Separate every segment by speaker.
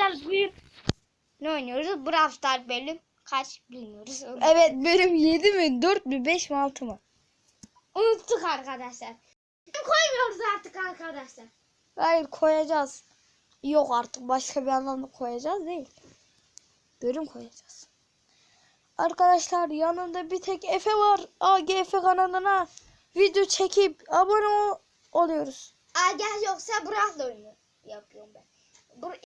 Speaker 1: arkadaşlar bugün ne oynuyoruz? Brawl Stars bölüm kaç bilmiyoruz.
Speaker 2: Evet bölüm 7 mi 4 mü 5 mi 6 mı?
Speaker 1: Unuttuk arkadaşlar. Koymuyoruz artık arkadaşlar.
Speaker 2: Hayır koyacağız. Yok artık başka bir anlamda koyacağız değil. Bölüm koyacağız. Arkadaşlar yanımda bir tek Efe var. AGF kanalına video çekip abone ol- oluyoruz.
Speaker 1: Agah yoksa Brawl oyunu yapıyorum ben.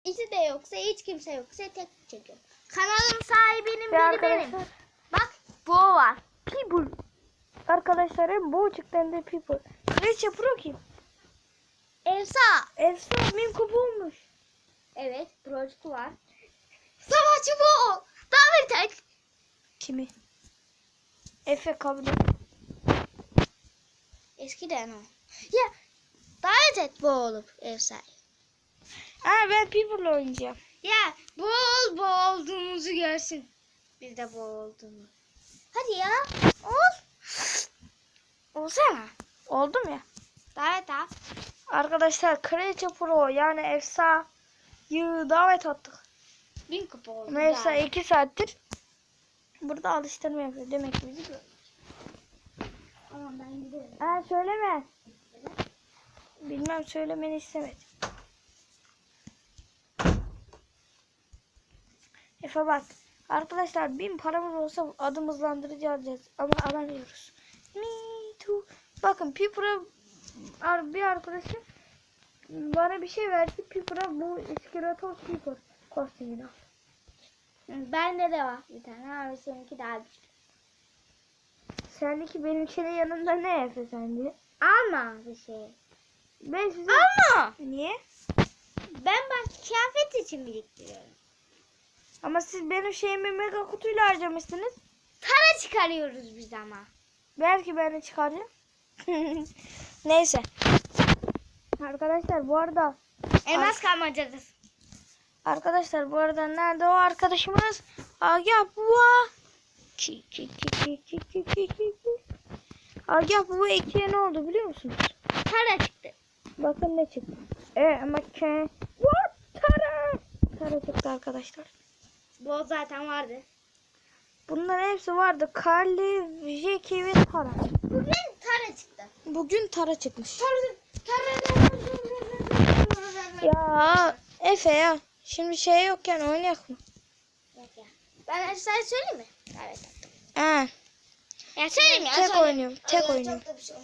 Speaker 1: İkisi de yoksa hiç kimse yoksa tek çekiyorum. Kanalın sahibinin biri benim. Bak bu var.
Speaker 2: People. Arkadaşlar hem bu çıktı hem de people. Kraliçe Pro kim?
Speaker 1: Elsa.
Speaker 2: Min kupa olmuş.
Speaker 1: Evet Projku var. Savaşçı bu. Davet et.
Speaker 2: Kimi? Efe kabul et.
Speaker 1: Eskiden o. Ya davet et bu olup Efsa'yı.
Speaker 2: Ha ben people oynayacağım.
Speaker 1: Ya bol bol olduğumuzu görsün. Biz de bol olduğunu. Hadi ya. Ol. Olsana.
Speaker 2: Oldum ya.
Speaker 1: Davet at.
Speaker 2: Arkadaşlar Kraliçe Pro yani Efsa'yı davet attık.
Speaker 1: Bin kupa oldu.
Speaker 2: Ama Efsa
Speaker 1: davet.
Speaker 2: 2 saattir burada alıştırma yapıyor. Demek ki bizi görüyor.
Speaker 1: Aman ben giderim.
Speaker 2: Ha söyleme. Bilmem söylemeni istemedim. Efe bak. Arkadaşlar bin paramız olsa adım hızlandırıcı alacağız. Ama alamıyoruz. Me too. Bakın Pipra bir arkadaşım bana bir şey verdi. Pipra bu iskeletor Piper kostümünü.
Speaker 1: Bende de var bir tane ama seninki daha güçlü.
Speaker 2: Sendeki benimkinin yanında ne Efe sence?
Speaker 1: Alma bir şey.
Speaker 2: Ben size...
Speaker 1: Alma.
Speaker 2: Niye?
Speaker 1: Ben bak kıyafet için biriktiriyorum.
Speaker 2: Ama siz benim şeyimi mega kutuyla harcamışsınız.
Speaker 1: Para çıkarıyoruz biz ama.
Speaker 2: Belki ben de çıkaracağım. Neyse. Arkadaşlar bu arada.
Speaker 1: Elmas kalmacadız.
Speaker 2: Arkadaşlar bu arada nerede o arkadaşımız? Agah Buba. Ki ki. Agah Buba ikiye ne oldu biliyor musunuz?
Speaker 1: Para çıktı.
Speaker 2: Bakın ne çıktı. E ama ke. What? Tara. Tara çıktı arkadaşlar.
Speaker 1: Bu zaten vardı.
Speaker 2: Bunların hepsi vardı. Carly, Jackie ve Tara.
Speaker 1: Bugün tara çıktı.
Speaker 2: Bugün Tara çıkmış.
Speaker 1: Tara, tara.
Speaker 2: Ya Efe ya. Şimdi şey yokken oynayak mı?
Speaker 1: Yok ya. Ben sana söyleyeyim mi? Evet.
Speaker 2: He.
Speaker 1: Ya söyleyeyim ya.
Speaker 2: Tek
Speaker 1: söyleyeyim.
Speaker 2: oynuyorum. Tek
Speaker 1: Ama
Speaker 2: oynuyorum.
Speaker 1: Şey.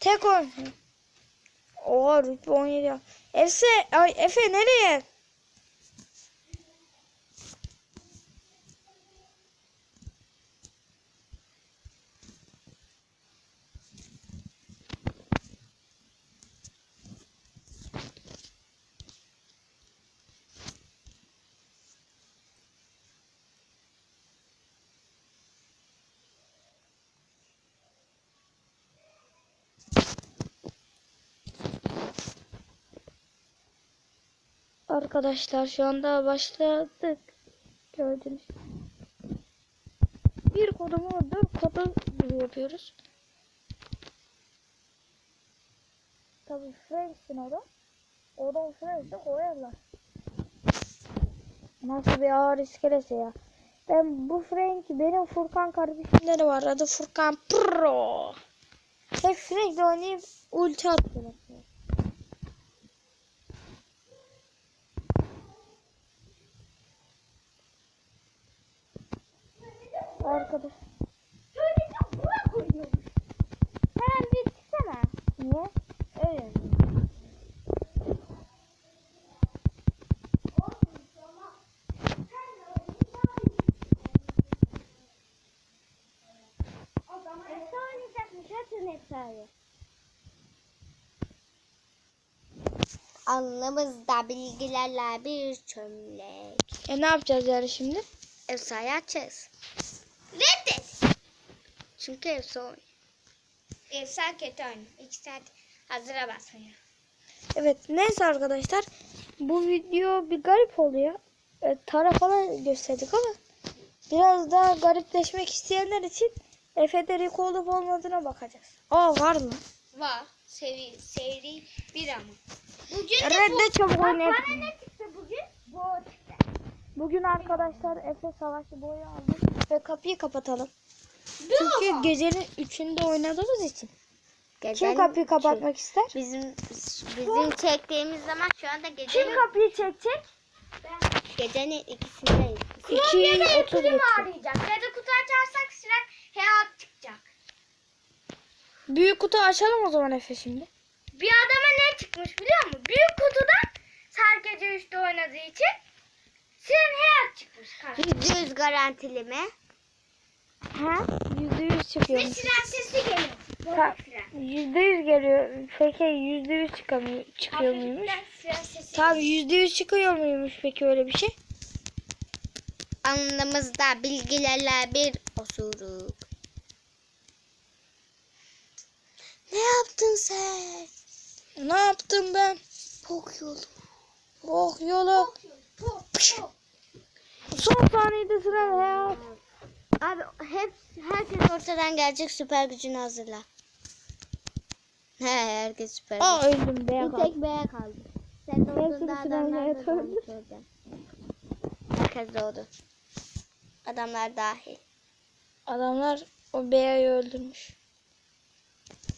Speaker 2: Tek oynuyorum. Oha rütbe 17 ya. Efe, ay Efe nereye? Arkadaşlar şu anda başladık. Gördünüz. Bir kodumu dört kodu gibi yapıyoruz. Tabii Franks'in o da. O da Franks'e koyarlar. Nasıl bir ağır iskelesi ya. Ben bu Frank benim Furkan kardeşimde de var. Adı Furkan Pro. Hep Frank'le oynayıp ulti atıyorlar. Arkadaş.
Speaker 1: Söyleyeceğim buna koyuyormuş. Hemen bir çıksana.
Speaker 2: Niye?
Speaker 1: Öyle. Efsa oynayacakmış. Atın Efsa'yı. Alnımızda bilgilerle bir çömlek.
Speaker 2: E ne yapacağız yani şimdi?
Speaker 1: Efsa'yı açacağız. Reddet. Çünkü Efsa oynuyor. Efsa kötü oynuyor. İki saat hazıra basmıyor.
Speaker 2: Evet neyse arkadaşlar. Bu video bir garip oluyor. E, tara falan gösterdik ama biraz daha garipleşmek isteyenler için Efe'de Rico olup olmadığına bakacağız. Aa var mı?
Speaker 1: Var. Seri, seri bir ama. Bugün de
Speaker 2: Redde
Speaker 1: bu-
Speaker 2: çabuk
Speaker 1: Bak
Speaker 2: oynayalım.
Speaker 1: Bana ne çıktı bugün? Bu
Speaker 2: Bugün arkadaşlar Efe savaşı boyu aldık ve kapıyı kapatalım. Çünkü gecenin üçünde oynadığımız için. Kim
Speaker 1: Gecenin
Speaker 2: kapıyı kapatmak ister?
Speaker 1: Bizim bizim çektiğimiz zaman şu anda
Speaker 2: Kim
Speaker 1: gecenin,
Speaker 2: kapıyı çekecek?
Speaker 1: gecenin ikisindeyiz.
Speaker 2: 2.30 geçiyor.
Speaker 1: arayacak. Ya da kutu açarsak süren hayat çıkacak.
Speaker 2: Büyük kutu açalım o zaman Efe şimdi.
Speaker 1: Bir adama ne çıkmış biliyor musun? Büyük kutudan gece 3'te oynadığı için süren hayat çıkmış karşıma. %100 garantili mi?
Speaker 2: Ha? Yüzde yüz çıkıyormuş.
Speaker 1: Siren sesi geliyor.
Speaker 2: Ta- Yüzde yüz geliyor. Peki yüzde yüz çıkamıyor, çıkıyor muymuş?
Speaker 1: Siren sesi.
Speaker 2: Tabii yüzde yüz çıkıyor muymuş peki öyle bir şey?
Speaker 1: Alnımızda bilgilerle bir osuruk. Ne yaptın sen?
Speaker 2: Ne yaptım ben?
Speaker 1: Pok yolu.
Speaker 2: Oh yolu. Son saniyede sıra hayat.
Speaker 1: Abi hep herkes ortadan gelecek süper gücünü hazırla. He herkes süper
Speaker 2: Aa öldüm beyaz
Speaker 1: Bir tek B'ye kaldı. Sen doğduğunda adamlar da doğmuş orada. Herkes doğdu. Adamlar dahil.
Speaker 2: Adamlar o beyayı öldürmüş.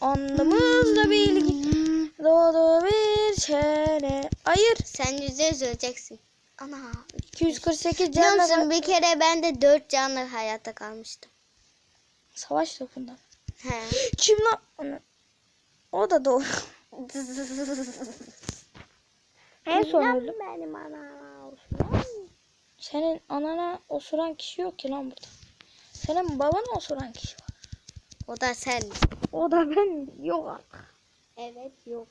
Speaker 2: Anlamızda bilgi doğdu bir çene. Hayır.
Speaker 1: Sen yüzde yüz öleceksin. Ana.
Speaker 2: 248
Speaker 1: Biliyor
Speaker 2: canla
Speaker 1: musun bir kere ben de dört canlı hayatta kalmıştım.
Speaker 2: savaş topunda.
Speaker 1: He.
Speaker 2: Kim lan? O da doğru. En son öldüm.
Speaker 1: benim ana.
Speaker 2: Senin anana osuran kişi yok ki lan burada. Senin babana osuran kişi var.
Speaker 1: O da sen.
Speaker 2: O da ben yok artık.
Speaker 1: Evet yok.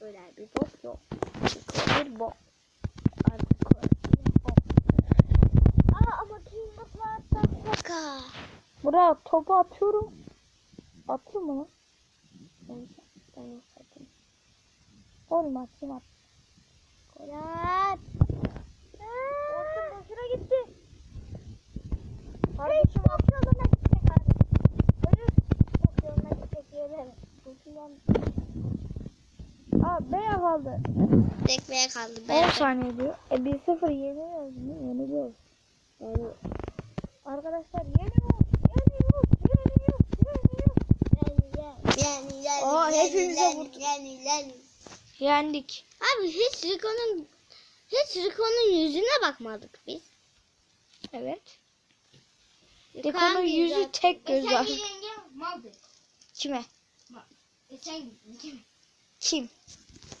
Speaker 1: Öyle bir bok yok.
Speaker 2: Bir bok.
Speaker 1: Aa ama kıymetler Baka.
Speaker 2: Buraya topu atıyorum. Atıyor mu lan?
Speaker 1: Yok.
Speaker 2: Oğlum atayım at.
Speaker 1: Kolat.
Speaker 2: Boşuna gitti.
Speaker 1: Bok yoluna gidecek abi.
Speaker 2: Hayır.
Speaker 1: Bok yoluna gidecek yerler.
Speaker 2: Boşundan. Aa beyaz kaldı.
Speaker 1: Tek B'ye kaldı.
Speaker 2: 10 saniye diyor. E 1-0 yeniyoruz mu? Yeniliyoruz. Yani arkadaşlar yeniyoruz. Yeniyoruz. Yeniyoruz. Yeniyoruz. Aa,
Speaker 1: yani,
Speaker 2: hepimize
Speaker 1: yani,
Speaker 2: vurdu.
Speaker 1: Yani yani.
Speaker 2: Yendik.
Speaker 1: Abi hiç Rico'nun hiç Rico'nun yüzüne bakmadık biz.
Speaker 2: Evet.
Speaker 1: Rico
Speaker 2: Rico'nun yüzü tek göz
Speaker 1: Geçen
Speaker 2: var.
Speaker 1: gün yengem mal dedi.
Speaker 2: Kime? Kim?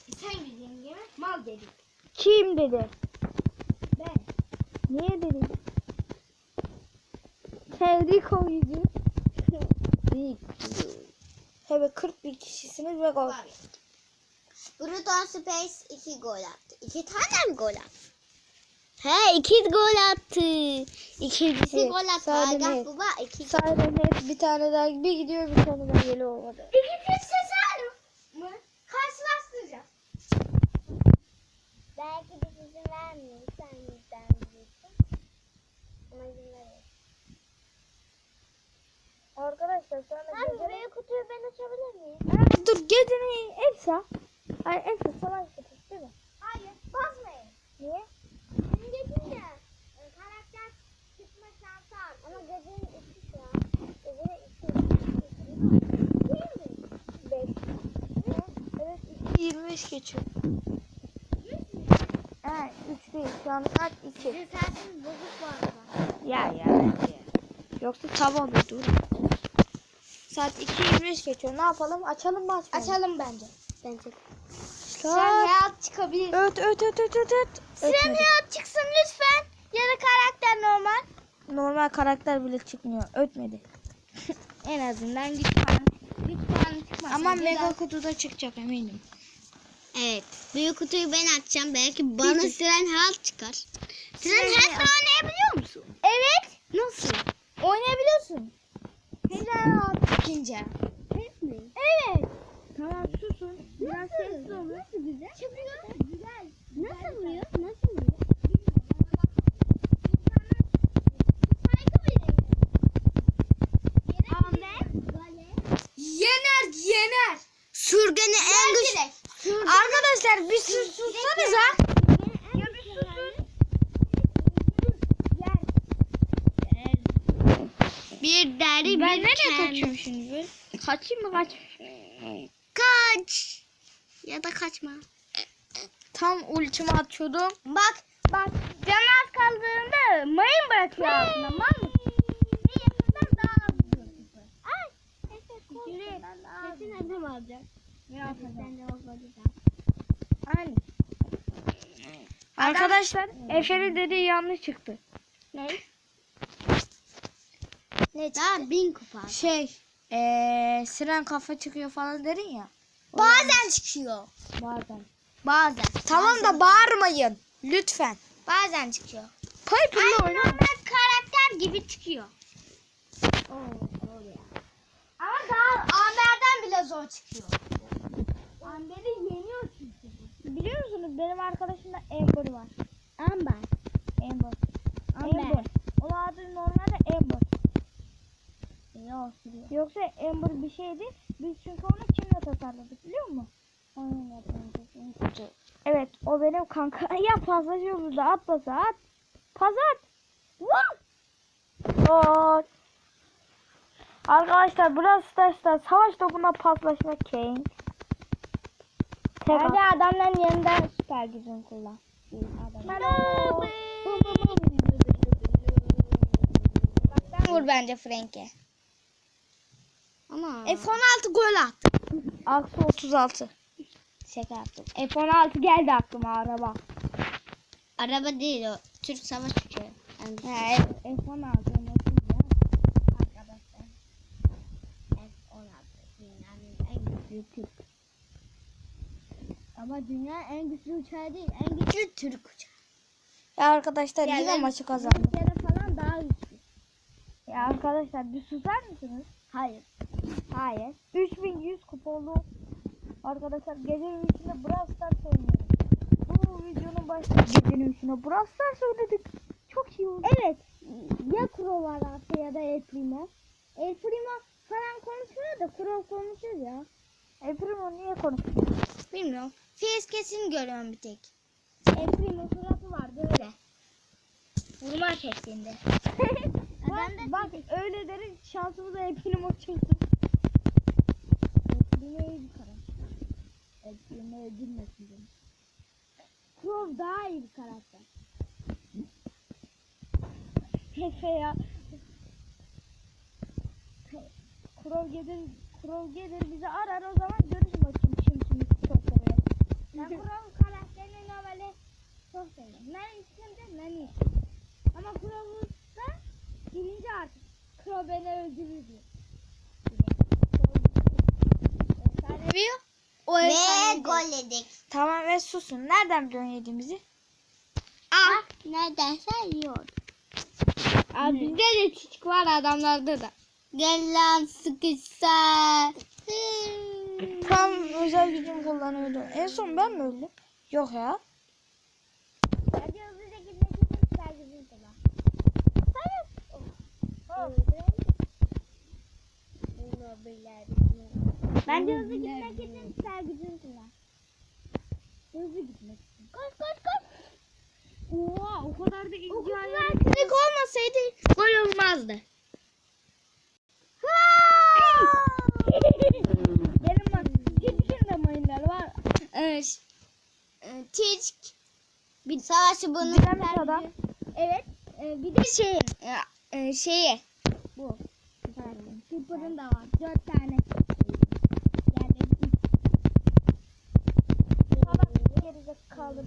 Speaker 1: geçen gün yengeme mal dedi.
Speaker 2: Kim dedi?
Speaker 1: Ben.
Speaker 2: Niye dedi? Rico yüzü. Tabii 40 bin kişisiniz ve gol.
Speaker 1: Bruton Space 2 gol attı. 2 tane mi gol attı? He 2 gol attı. İkincisi
Speaker 2: Evet,
Speaker 1: gol attı.
Speaker 2: sadece
Speaker 1: Agah baba 2
Speaker 2: Sadece bir tane daha bir gidiyor bir tane daha geliyor olmadı.
Speaker 1: İkinci sezon mı? Karşılaştıracağız. Belki biz izin vermiyoruz. Sen bizden biliyorsun. Ama veriyoruz.
Speaker 2: Arkadaşlar sonra
Speaker 1: Abi
Speaker 2: gece...
Speaker 1: büyük kutuyu ben açabilir miyim?
Speaker 2: Ha, dur gecenin Elsa. Ay Elsa savaş kutusu değil mi?
Speaker 1: Hayır. Basmayın.
Speaker 2: Niye?
Speaker 1: Geçin de e, karakter çıkma şansı var. Ama gecenin iki şu an. Gecenin iki. Değil mi?
Speaker 2: 5. Evet 25 geçiyor. Ha 3 değil şu an kaç 2.
Speaker 1: Sizin bozuk bu arada.
Speaker 2: Ya ya. Yoksa bir dur. Saat 2.25 geçiyor. Ne yapalım? Açalım mı açmayalım?
Speaker 1: Açalım bence. Bence. Sen
Speaker 2: Saat...
Speaker 1: hayat çıkabilir.
Speaker 2: Öt öt öt öt öt öt.
Speaker 1: Sen
Speaker 2: Ötmedi.
Speaker 1: hayat çıksın lütfen. Ya da karakter normal.
Speaker 2: Normal karakter bile çıkmıyor. Ötmedi.
Speaker 1: En azından güç puanı, güç puanı.
Speaker 2: Ama mega kutuda çıkacak eminim.
Speaker 1: Evet. Büyük kutuyu ben açacağım. Belki bana
Speaker 2: Peki.
Speaker 1: Siren Halt çıkar. Siren Halt. oynayabiliyor musun? Evet. Nasıl?
Speaker 2: Oynayabiliyorsun.
Speaker 1: Siren Halt çıkınca. Evet mi?
Speaker 2: Evet. Tamam susun.
Speaker 1: Biraz sessiz olun. Nasıl güzel? Çıkıyor. Güzel. Nasıl vuruyor? Nasıl vuruyor?
Speaker 2: Yener yener.
Speaker 1: Sürgeni en.
Speaker 2: Arkadaşlar bir sus sussanıza.
Speaker 1: Ya bir
Speaker 3: deri
Speaker 2: ben
Speaker 3: bir
Speaker 2: nereye kaçıyorum şimdi? Ben? Kaçayım mı kaç?
Speaker 3: Kaç. Ya da kaçma.
Speaker 2: Tam ultimi atıyordum.
Speaker 3: Bak
Speaker 2: bak can az kaldığında mayın bırakıyor altına. Tamam mı?
Speaker 3: Kesin adam alacak.
Speaker 2: Ne yapacağım? Aynen. Arkadaşlar Efe'nin dediği yanlış çıktı.
Speaker 3: Ne? Ne Daha bin kupa.
Speaker 2: Şey eee siren kafa çıkıyor falan dedin ya.
Speaker 3: Bazen çıkıyor.
Speaker 2: Bazen.
Speaker 3: Bazen.
Speaker 2: Tamam da bağırmayın. Lütfen.
Speaker 3: Bazen çıkıyor.
Speaker 2: Piper'la
Speaker 3: Aynı
Speaker 2: oyna.
Speaker 3: normal karakter gibi çıkıyor. Ama daha Amber'den bile zor çıkıyor. Amber'i yeniyor.
Speaker 2: Biliyor musunuz benim arkadaşımda Amber var.
Speaker 3: Amber.
Speaker 2: Amber.
Speaker 3: Amber.
Speaker 2: Amber. Onun adı normalde Amber.
Speaker 3: Yok.
Speaker 2: Yoksa Amber bir şeydi. Biz çünkü onu kimle tasarladık biliyor musun?
Speaker 3: Aynen.
Speaker 2: Evet o benim kanka. Ya paslaşıyor burada at pası at. Pas at. Vur. Gol. Arkadaşlar Brawl Stars'ta savaş topuna paslaşma Kane.
Speaker 3: Hadi
Speaker 2: at.
Speaker 3: adamların yanında süper gücün kullan.
Speaker 2: Merhaba.
Speaker 3: Sen vur bence Frank'e. Ama
Speaker 2: F16 gol attı. Aksi 36.
Speaker 3: şaka yaptım.
Speaker 2: F16 geldi aklıma araba.
Speaker 3: Araba değil o. Türk savaş uçağı. Yani
Speaker 2: He F16 unuttum ya.
Speaker 3: arkadaşlar. F-16 dünyanın en güçlü Türk. Ama dünya en güçlü uçağı değil. En güçlü Türk uçağı.
Speaker 2: Ya arkadaşlar yine
Speaker 3: Diğerleri
Speaker 2: maçı kazandık.
Speaker 3: Falan daha güçlü.
Speaker 2: Ya arkadaşlar bir susar mısınız?
Speaker 3: Hayır.
Speaker 2: Hayır. 3100 kupa oldu. Arkadaşlar gecenin üçünde Brawl Stars oynuyoruz. Bu videonun başında gecenin üçünde Brawl Stars oynadık. Çok iyi oldu.
Speaker 3: Evet. Ya Kuro var ya da El Primo. El Primo falan konuşmuyor da Kuro konuşuyor ya.
Speaker 2: E Primo niye konuşuyor?
Speaker 3: Bilmiyorum. Face kesin görüyorum bir tek. El Primo suratı var böyle. Vurma şeklinde.
Speaker 2: bak, bak öyle derin şansımıza El Primo çıktı.
Speaker 3: Primo'yu bir kara. El Primo öldürmesin beni. Crow daha iyi bir karakter.
Speaker 2: Efe ya. Kurov gelir, Kurov gelir bizi arar o zaman görürüz bakayım kim kimi çok sever.
Speaker 3: Ben Crow karakterini normalde çok seviyorum. Ben isimde ben isim. Ama Crow'u da birinci artık. Crow beni öldürür diyor. Efsanevi o
Speaker 1: Ve gol yedik.
Speaker 2: Tamam ve susun. Nereden biliyorsun yediğimizi?
Speaker 3: Ah.
Speaker 1: Neredeyse yiyor.
Speaker 3: Abi bizde de çiçek var adamlarda da.
Speaker 1: Gel lan sıkışsa.
Speaker 2: Tam özel gücüm kullanıyordum. En son ben mi öldüm? Yok ya.
Speaker 3: Hadi hızlıca gitmek için süper gücün kullan. Bence hızlı gitmek için süper gücün kullan. Hızlı gitmek için. Koş koş koş.
Speaker 2: Oha o kadar da ince
Speaker 3: Klik olmasaydı gol olmazdı.
Speaker 2: Benim bak gidişin de mayınlar var.
Speaker 3: Evet. Ee, Tick. Bir savaşı süper
Speaker 2: adam.
Speaker 3: Evet. Ee, bir de şey e, e, şeyi. Bu. Keeper'ın da var. Dört tane.
Speaker 2: Kaldı.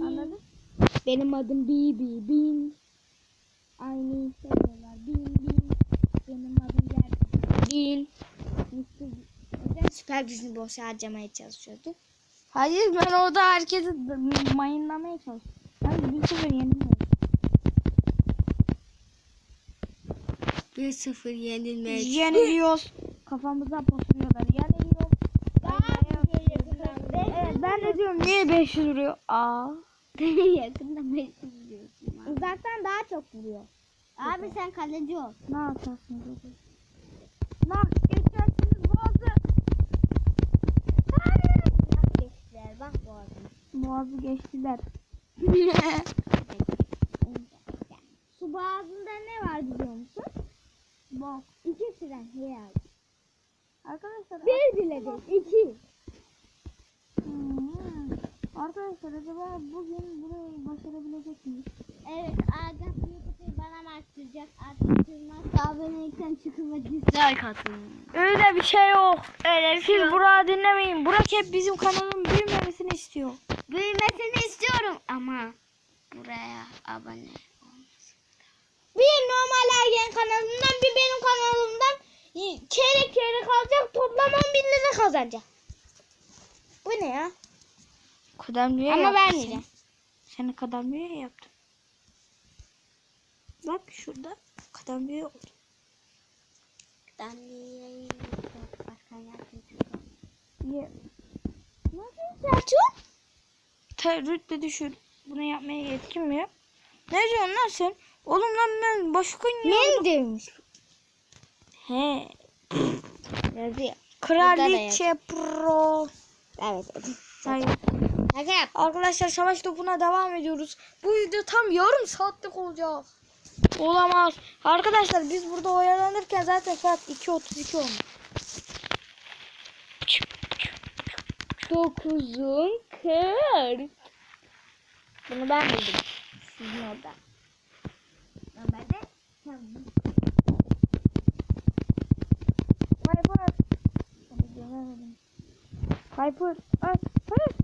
Speaker 3: Anladın? Benim adım Bibi Bin. Aynı söylüyorlar. Adım gerçekten Bin. Neden süper gücünü boş harcamaya çalışıyordu?
Speaker 2: Hayır ben orada herkesi mayınlamaya çalıştım. Ben bir sıfır yenilmedim.
Speaker 3: 1-0 yenilmek.
Speaker 2: Yeniliyoruz. Kafamıza basıyorlar. Yeniliyoruz. Evet ben de diyorum niye 500 vuruyor? Aa.
Speaker 3: Yakında 500 diyorsun. Uzaktan daha çok vuruyor. Abi sen kaleci ol.
Speaker 2: Ne yapacaksınız? oğlum? Lan geçersiniz boğazı.
Speaker 3: Geçtiler bak bu arada.
Speaker 2: Boğazı geçtiler.
Speaker 3: Su boğazında ne var biliyor musun?
Speaker 1: Bok. İki siren hayal.
Speaker 2: Arkadaşlar
Speaker 1: Bir bile değil. İki.
Speaker 2: Hmm. Arkadaşlar acaba bugün burayı başarabilecek miyiz?
Speaker 1: Evet. Agah Açtıracak? Açtırmazsa abonelikten çıkın ve dislike atın.
Speaker 2: Öyle bir şey yok.
Speaker 1: Öyle bir
Speaker 2: Siz Burak'ı dinlemeyin. Burak hep bizim kanalın büyümemesini istiyor.
Speaker 1: Büyümesini istiyorum ama buraya abone
Speaker 3: Bir normal ergen kanalından bir benim kanalımdan çeyrek çeyrek alacak toplam 10 bin lira kazanacak. Bu ne ya?
Speaker 2: Kıdemliye
Speaker 3: Ama
Speaker 2: yaptın
Speaker 3: vermeyeceğim.
Speaker 2: sen. Seni kıdemliye yaptım. Bak şurada kıdemliye oldu.
Speaker 1: Ben de başka yardımcı
Speaker 2: Niye?
Speaker 3: Selçuk?
Speaker 2: Te rütbe düşür. Bunu yapmaya yetkin mi? Ne diyorsun lan sen? Oğlum lan ben başka
Speaker 3: Men demiş.
Speaker 2: He.
Speaker 3: Yazıyor.
Speaker 2: Kraliçe Pro.
Speaker 3: Evet.
Speaker 2: Hayır. Arkadaşlar savaş topuna devam ediyoruz. Bu video tam yarım saatlik olacak. Olamaz. Arkadaşlar biz burada oyalanırken zaten saat 2.32 olmuş.
Speaker 3: Dokuzun kırk. Bunu ben buldum. Sizin orada. Normalde
Speaker 2: Piper. Onu göremedim. Piper. Ay. Hayır.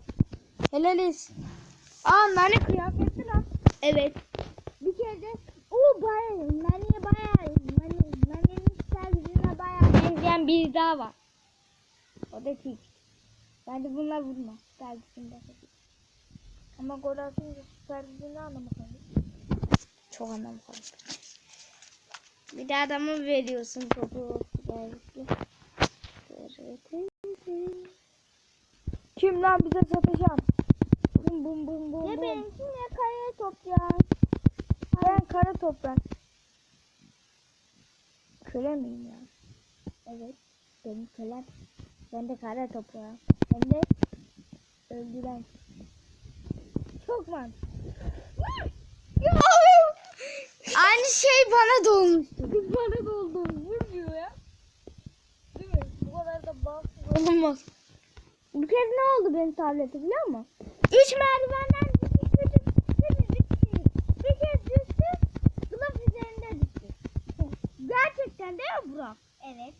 Speaker 2: Helaliz. Aa nane kıyafetli lan.
Speaker 3: Evet. Bir kere de o bayağı Nani'ye bayağı Nani, Nani'nin servisine bayağı benzeyen biri daha var. O da Tik. Bence bunlar vurma. Servisinde.
Speaker 2: Ama gol atınca süper gücü ne anlamı kaldı?
Speaker 3: Çok anlam kaldı. Bir de adamı veriyorsun topu.
Speaker 2: Kim lan bize satacağım? Bum bum bum bum.
Speaker 3: Ya
Speaker 2: bum.
Speaker 3: benimki ne kare top ya.
Speaker 2: Ben kara toprak. Köle miyim ya?
Speaker 3: Evet. Benim kölem. Ben de kare toprağı. Hem de öldüren. Çok mantıklı. Aynı şey bana da olmuştu.
Speaker 2: Bana da oldu. Vurmuyor ya. Değil mi? Bu kadar da bağımsız olmaz.
Speaker 3: Bir kez ne oldu benim tableti biliyor musun? Üç merdivenden düştü, düştü, düştü. Bir kez düştü, kılıf üzerinde düştü. Gerçekten değil mi Burak? Evet.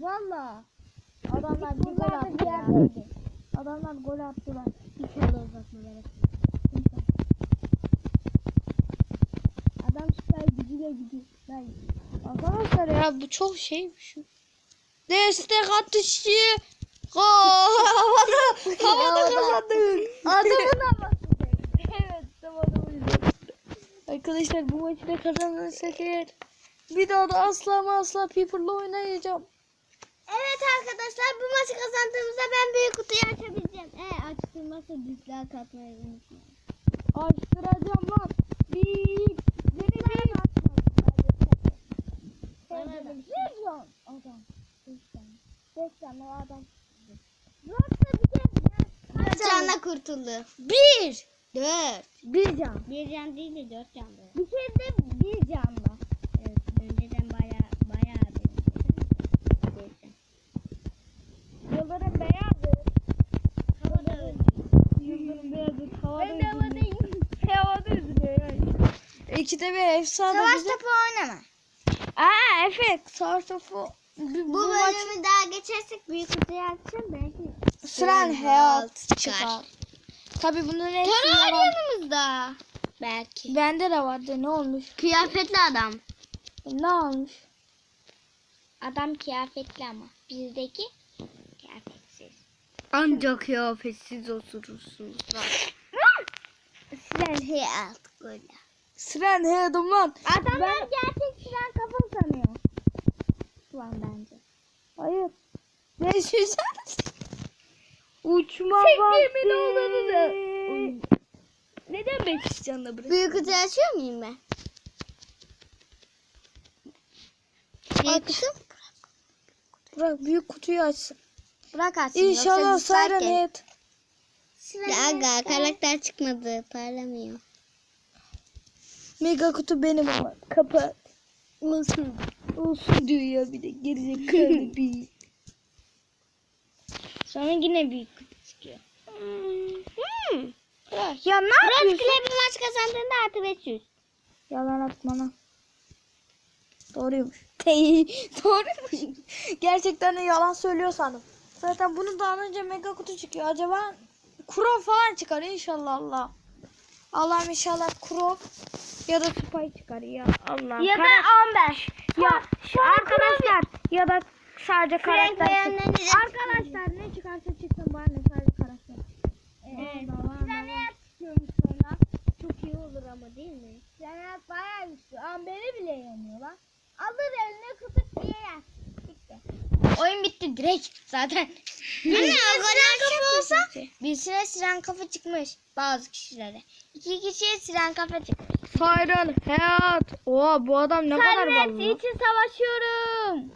Speaker 3: Valla.
Speaker 2: Adamlar bir gol attılar.
Speaker 3: yerdeydi.
Speaker 2: Adamlar gol attılar.
Speaker 3: Hiç öyle uzatmaları. Adam süper gücüyle gidiyor. Ben
Speaker 2: Arkadaşlar ya bu çok şeymiş. Destek atışı. Gol. Havada, havada kazandık.
Speaker 3: Adamın havası.
Speaker 2: Evet havada Arkadaşlar bu maçı da kazanırsak eğer bir daha da asla asla Piper'la oynayacağım.
Speaker 3: Evet arkadaşlar bu maçı kazandığımızda ben büyük kutuyu açabileceğim. E açtırmazsa dislike atmayı unutmayın.
Speaker 2: Açtıracağım lan. Bir. Beni
Speaker 3: da.
Speaker 2: Ne diyorsun? Adam. Beş tane. Beş tane adam.
Speaker 3: Yoksa bir Kaç canla kurtuldu?
Speaker 2: Bir.
Speaker 3: Dört.
Speaker 2: Bir can.
Speaker 1: Bir can değil de dört can.
Speaker 3: Bir kez de bir canla.
Speaker 1: Evet, önceden baya baya bir can.
Speaker 2: Yıldırım beyazdı.
Speaker 1: Havada öldü.
Speaker 2: Yıldırım beyazdı. Havada
Speaker 3: Ben de havadayım.
Speaker 2: Havada üzülüyor yani. İkide bir efsane
Speaker 3: Savaş
Speaker 2: bize.
Speaker 3: topu oynama.
Speaker 2: Aa evet. Savaş topu. Bu,
Speaker 3: Bu,
Speaker 2: bu maç
Speaker 3: bölümü daha geçersek büyük kutuyu açacağım belki.
Speaker 2: Sıran Health çıkar. Tabii bunun hepsi
Speaker 3: var
Speaker 2: yalan.
Speaker 3: yanımızda. Belki.
Speaker 2: Bende de vardı. Ne olmuş?
Speaker 3: Kıyafetli adam.
Speaker 2: Ne olmuş?
Speaker 3: Adam kıyafetli ama. Bizdeki kıyafetsiz.
Speaker 1: Ancak kıyafetsiz oturursunuz.
Speaker 3: Siren hey alt böyle.
Speaker 2: Sıran Health lan.
Speaker 3: Adamlar gerçek siren kafa sanıyor. Şu an bence.
Speaker 2: Hayır. Ne güzel. Uçma
Speaker 3: Çektiğimin
Speaker 2: vakti.
Speaker 3: oğlanı da.
Speaker 2: Neden beş canla bırak?
Speaker 3: Büyük kutuyu açıyor muyum ben? Büyük kutu?
Speaker 2: Bırak büyük kutuyu açsın.
Speaker 3: Bırak açsın.
Speaker 2: İnşallah Siren. Head.
Speaker 3: Ya aga karakter çıkmadı. Parlamıyor.
Speaker 2: Mega kutu benim ama. Kapat.
Speaker 1: Olsun.
Speaker 2: Olsun diyor ya bir de gerizekalı bir.
Speaker 3: Sonra yine büyük kutu çıkıyor.
Speaker 1: Hmm.
Speaker 2: Ya ne
Speaker 1: Murat
Speaker 2: yapıyorsun?
Speaker 1: Bir maç kazandığında artı 500.
Speaker 2: Yalan atma lan. Doğruymuş. Doğruymuş. Gerçekten de yalan söylüyor sandım. Zaten bunu daha önce mega kutu çıkıyor. Acaba Kuro falan çıkar inşallah Allah. Allah'ım inşallah Kuro ya da Spy çıkar ya Allah.
Speaker 3: Ya da 15.
Speaker 2: ya şu arkadaşlar ya da sadece
Speaker 1: Frank
Speaker 2: karakter Arkadaşlar ne çıkarsa çıksın bana ne sadece karakter.
Speaker 3: Evet. Planet çıkıyormuş sonra. Çok iyi olur ama değil mi? Planet bayağı güçlü. Amberi bile yeniyor lan. Alır eline kutu diye yer. Bitti. Oyun bitti direkt zaten.
Speaker 1: Anne o kadar
Speaker 3: kafa olsa birisine siren kafa çıkmış bazı kişilere. İki kişiye siren kafa çıkmış.
Speaker 2: Siren Head. Oha bu adam ne kadar
Speaker 3: Planet
Speaker 2: ballı.
Speaker 3: için savaşıyorum.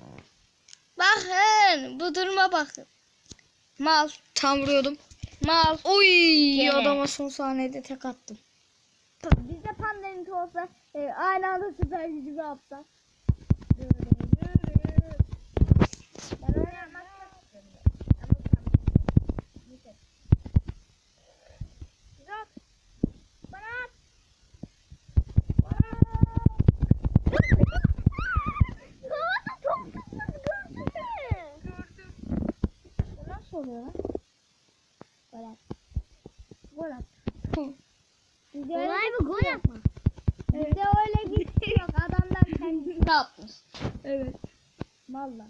Speaker 3: Bakın bu duruma bakın. Mal.
Speaker 2: Tam vuruyordum.
Speaker 3: Mal.
Speaker 2: Oy
Speaker 3: Gene.
Speaker 2: adama son saniyede tek attım.
Speaker 3: Bizde pandemik olsa e, aynı anda süper gücü yapsa. Ben öyle yapmak çok istiyorum. Ama pandemik. Neyse. Güzel. Bana at. Bana at. Havada çok kızdı, gördün mü? Bu Nasıl oluyor lan? Gol at. Gol at. Bizde öyle
Speaker 1: Olay
Speaker 3: bir
Speaker 1: mı gol yapma?
Speaker 3: Bizde öyle gitti yok. Adamlar kendisi yapmış.
Speaker 2: Evet.
Speaker 3: Valla.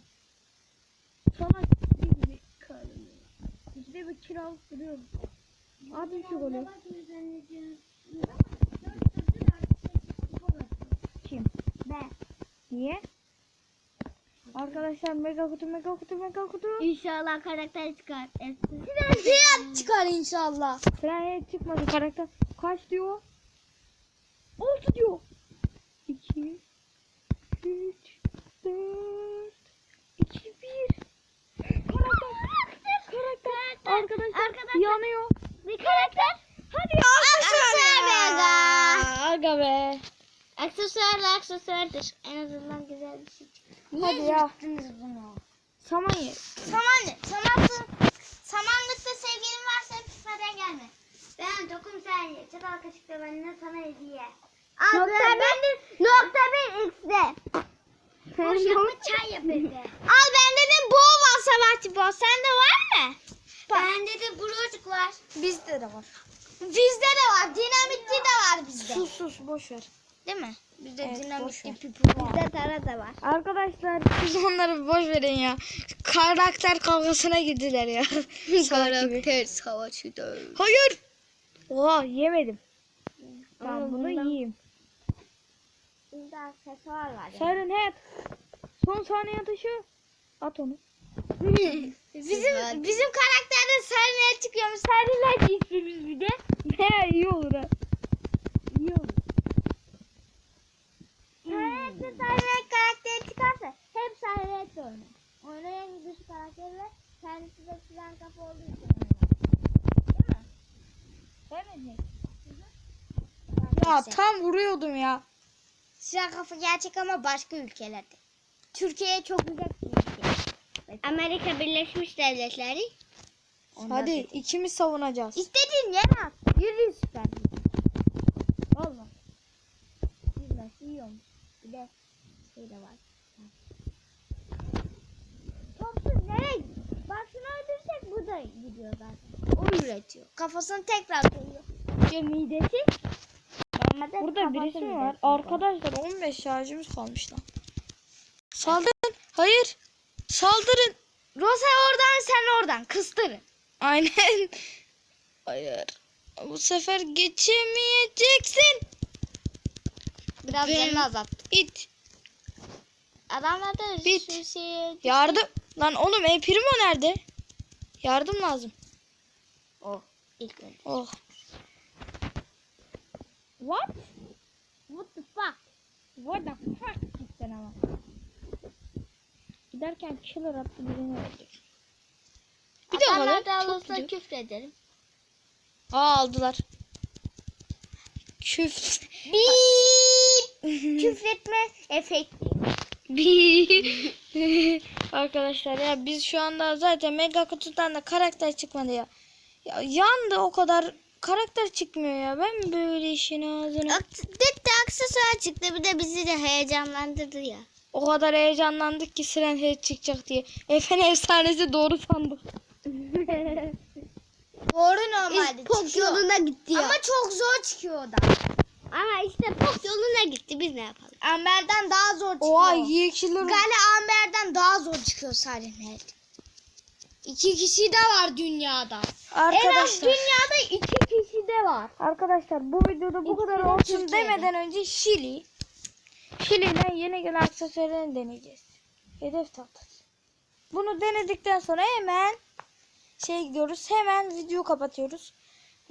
Speaker 2: Sana gibi karım. Bizde bir kiralık duruyor. Abi şu golü. Kim?
Speaker 3: Ben.
Speaker 2: Niye? Arkadaşlar mega kutu mega kutu mega kutu.
Speaker 1: İnşallah karakter çıkar.
Speaker 3: Fiyat çıkar inşallah.
Speaker 2: Fren çıkmadı karakter. Kaç diyor? 6 diyor. 2 3 4 2 1 Karakter. Karakter. Arkadaşlar
Speaker 1: Arkadaşlar.
Speaker 2: yanıyor.
Speaker 1: Bir karakter.
Speaker 2: Hadi ya.
Speaker 1: Mega.
Speaker 2: Aga be.
Speaker 1: Aksesuarla aksesuardır. En azından güzel bir şey çıkar.
Speaker 2: Hadi ya.
Speaker 3: bunu?
Speaker 2: Saman ye.
Speaker 1: Saman, samanlık, samanlıkta sevgilin varsa pişmeden gelme. Ben dokum sen ye. Çatal kaşıkla benimle sana hediye.
Speaker 3: Nokta bir, nokta bir x'de.
Speaker 1: Boş yapma çay yap evde.
Speaker 3: Al bende de boğa var savaşçı boğa. Sende var mı?
Speaker 1: Bende de brocuk var.
Speaker 2: Bizde de var.
Speaker 3: Bizde de var. Dinamitçi de var bizde.
Speaker 2: Sus sus boş ver.
Speaker 3: Değil mi? Bizde
Speaker 2: Evet, ver.
Speaker 3: pipi var. Bizde tara da var.
Speaker 2: Arkadaşlar siz onları boş verin ya. Karakter kavgasına girdiler ya. Gibi.
Speaker 3: savaşı
Speaker 2: Hayır. Oha yemedim. Ben
Speaker 3: Ama
Speaker 2: bunu
Speaker 3: bundan-
Speaker 2: yiyeyim.
Speaker 3: Bizde aksesuar var. ya.
Speaker 2: Siren Head. Son saniye atışı. At onu.
Speaker 3: bizim bizim karakterde sarıya çıkıyormuş. Sarılar ismimiz bir de.
Speaker 2: He iyi olur ha.
Speaker 3: İyi olur. Sarıya sarıya karakteri çıkarsa hep sarıya oynar. Oynayan güçlü karakterle kendisi de silen kafa olduğu için oynar. Değil mi? Mi?
Speaker 2: Ya tam vuruyordum ya.
Speaker 3: Silah kafa gerçek ama başka ülkelerde. Türkiye'ye çok ülke.
Speaker 1: Amerika Birleşmiş Devletleri.
Speaker 2: Hadi ikimiz savunacağız.
Speaker 3: İstediğin yere at. Yürü süper. Valla. Güzel yiyormuş. Bir de şey de var. Topsuz nereye gidiyor? Bak şunu öldürsek bu da gidiyor zaten. O üretiyor. Kafasını tekrar koyuyor. İşte midesi. Normalde
Speaker 2: Burada birisi mi var? Arkadaşlar 15 şarjımız kalmış lan. Saldırın. Hayır. Saldırın.
Speaker 3: Rosa oradan sen oradan. Kıstırın.
Speaker 2: Aynen. Hayır. Bu sefer geçemeyeceksin.
Speaker 3: Biraz
Speaker 2: Benim-
Speaker 3: canını azalt.
Speaker 2: İt.
Speaker 3: Adamlarda
Speaker 2: Bit.
Speaker 3: şu şey...
Speaker 2: Yardım. Lan oğlum El Primo nerede? Yardım lazım.
Speaker 3: İlk önce.
Speaker 2: Oh.
Speaker 3: What? What the fuck?
Speaker 2: What the fuck cidden ama. Giderken killer attı birini öldü. Bir de Çok
Speaker 3: alırsa
Speaker 2: gidiyor.
Speaker 3: küfrederim.
Speaker 2: Aa aldılar. Küf.
Speaker 3: Küfretme efekti.
Speaker 2: Arkadaşlar ya biz şu anda zaten mega kutudan da karakter çıkmadı ya. Ya yandı o kadar karakter çıkmıyor ya. Ben böyle işin ağzını.
Speaker 1: Gitti aksesuar çıktı bir de bizi de heyecanlandırdı ya.
Speaker 2: O kadar heyecanlandık ki Siren Head çıkacak diye. Efendim efsanesi doğru sandık.
Speaker 1: Doğru normalde
Speaker 3: Pok
Speaker 1: çıkıyor.
Speaker 3: yoluna gitti ya.
Speaker 1: Ama çok zor çıkıyor o da.
Speaker 3: Ama işte pok yoluna gitti biz ne yapalım.
Speaker 1: Amber'den daha zor çıkıyor.
Speaker 2: Oha yeşiller.
Speaker 1: Gale Amber'den daha zor çıkıyor Siren Head. İki kişi de var dünyada. En az
Speaker 2: Arkadaşlar.
Speaker 1: dünyada iki kişi de var.
Speaker 2: Arkadaşlar bu videoda bu
Speaker 1: İkisi
Speaker 2: kadar olsun
Speaker 1: Türkiye'de.
Speaker 2: demeden önce Şili. Şili'den yeni gelen aksesuarını deneyeceğiz. Hedef tahtası. Bunu denedikten sonra hemen şey gidiyoruz. Hemen video kapatıyoruz.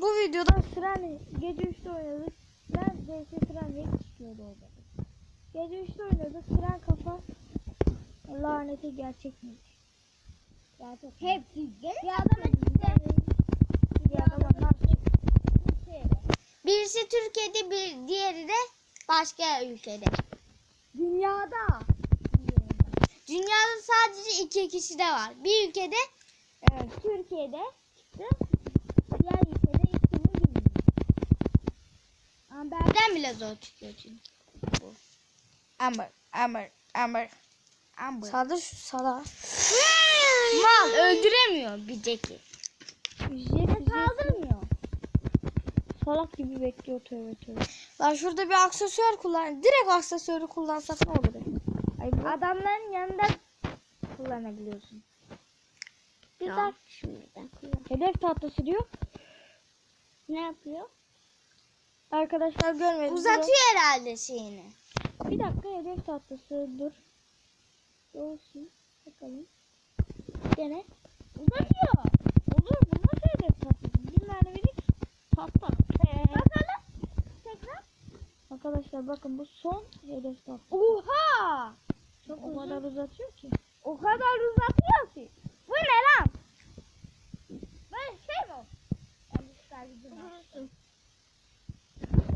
Speaker 2: Bu videoda Siren gece 3'te oynadık. Neredeyse Siren Rex çıkıyordu orada. Gece 3'te oynadık. Siren kafa laneti gerçek miydi?
Speaker 3: Hepsi
Speaker 1: Bir adama çıktı.
Speaker 2: Bir adam anlattı.
Speaker 1: Birisi Türkiye'de bir diğeri de başka ülkede.
Speaker 3: dünyada.
Speaker 1: Dünyada sadece iki kişi de var. Bir ülkede
Speaker 3: Evet, Türkiye'de çıktı. Diğer ülkede ismini bilmiyorum. Ama ben
Speaker 1: birden bile zor çıkıyor çünkü.
Speaker 2: Amber, Amber, Amber.
Speaker 1: Amber.
Speaker 2: Saldır şu sala.
Speaker 1: Öldüremiyor bir Jack'i.
Speaker 2: Jet
Speaker 3: kaldırmıyor.
Speaker 2: Salak gibi bekliyor tövbe tövbe. Lan şurada bir aksesuar kullan. Direkt aksesuarı kullansak ne olur? Ay bu
Speaker 3: Adamların yanında kullanabiliyorsun.
Speaker 1: Güzel.
Speaker 3: Şimdiden kullan.
Speaker 2: hedef tahtası diyor.
Speaker 3: Ne yapıyor?
Speaker 2: Arkadaşlar görmediniz.
Speaker 1: Uzatıyor herhalde şeyini.
Speaker 2: Bir dakika hedef tahtası dur. Olsun. Bakalım. Gene.
Speaker 3: Uzatıyor.
Speaker 2: Olur bu nasıl hedef tahtası? Bir mermilik tahta.
Speaker 3: Bakalım. Tekrar.
Speaker 2: Arkadaşlar bakın bu son hedef tahtası.
Speaker 3: Oha!
Speaker 2: Çok o kadar uzatıyor ki.
Speaker 3: O kadar uzatıyor ki. Bu ne lan? Böyle şey mi?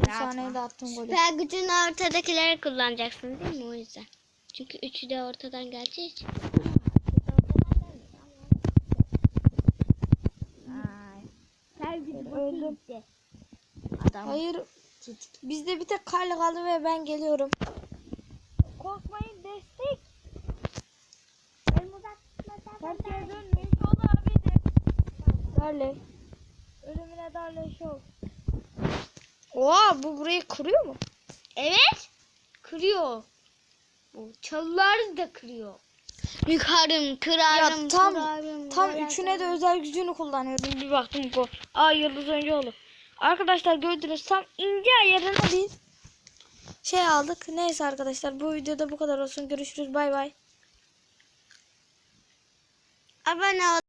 Speaker 3: bir
Speaker 2: sahneyi de attım golü.
Speaker 1: Süper gücünü ortadakileri kullanacaksın değil mi o yüzden? Çünkü üçü de ortadan geleceği için.
Speaker 3: Ay. Süper gücü
Speaker 2: Öldüm.
Speaker 1: Adam.
Speaker 2: Hayır. Bizde bir tek Karlı kaldı ve ben geliyorum.
Speaker 3: Korkmayın destek. Benim uzak
Speaker 2: Herkes ölmüş olabilir. Darley. Ölümüne Darley şov. Oha bu burayı kırıyor mu?
Speaker 1: Evet. Kırıyor. Bu çalıları da kırıyor. Yıkarım, kırarım,
Speaker 2: Ya tam
Speaker 1: kırarım.
Speaker 2: tam
Speaker 1: böyle
Speaker 2: üçüne de
Speaker 1: kırarım.
Speaker 2: özel gücünü kullanıyordum. Bir baktım bu. Aa yıldız önce oldu. Arkadaşlar gördünüz tam ince ayarına bir şey aldık. Neyse arkadaşlar bu videoda bu kadar olsun. Görüşürüz bay bay.
Speaker 1: Abone ol.